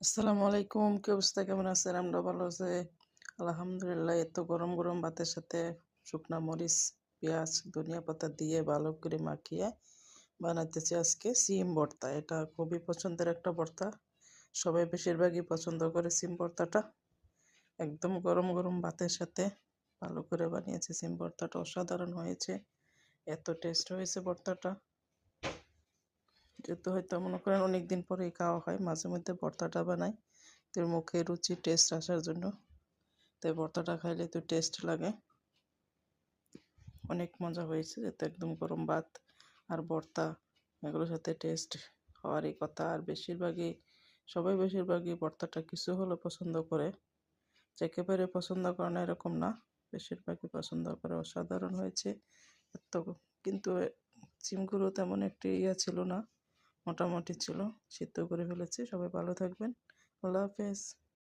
আসসালামু আলাইকুম। কি অবস্থা? কেমন আছেন? আমরা ভালো আছে। আলহামদুলিল্লাহ এত গরম গরম ভাতের সাথে শুকনা মরিচ, পেঁয়াজ, ধনিয়া পাতা দিয়ে ভালো করে মাখিয়ে বানাতেছি আজকে সিম ভর্তা। এটা খুবই পছন্দের একটা ভর্তা। সবাই বেশিরভাগই পছন্দ করে সিম ভর্তাটা। একদম গরম গরম ভাতের সাথে ভালো করে বানিয়েছে সিম ভর্তাটা। অসাধারণ হয়েছে। এত টেস্ট হয়েছে ভর্তাটা। যেহেতু হয়তো মনে করেন অনেক দিন পরেই খাওয়া হয়, মাঝে মধ্যে ভর্তাটা বানাই। তোর মুখে রুচি টেস্ট আসার জন্য। তাই ভর্তাটা খাইলে তো টেস্ট লাগে। অনেক মজা হয়েছে যেহেতু একদম গরম ভাত আর ভর্তা, এগুলোর সাথে টেস্ট হওয়ারই কথা। আর বেশিরভাগই, সবাই বেশিরভাগই ভর্তাটা কিছু হলে পছন্দ করে। একেবারে পছন্দ করে না এরকম না। বেশিরভাগই পছন্দ করে, অসাধারণ হয়েছে। এত কিন্তু সিমগুলো তেমন একটি ইয়া ছিল না। মোটামুটি ছিল। সিদ্ধ করে ফেলেছি। সবাই ভালো থাকবেন। আল্লাহ হাফেজ।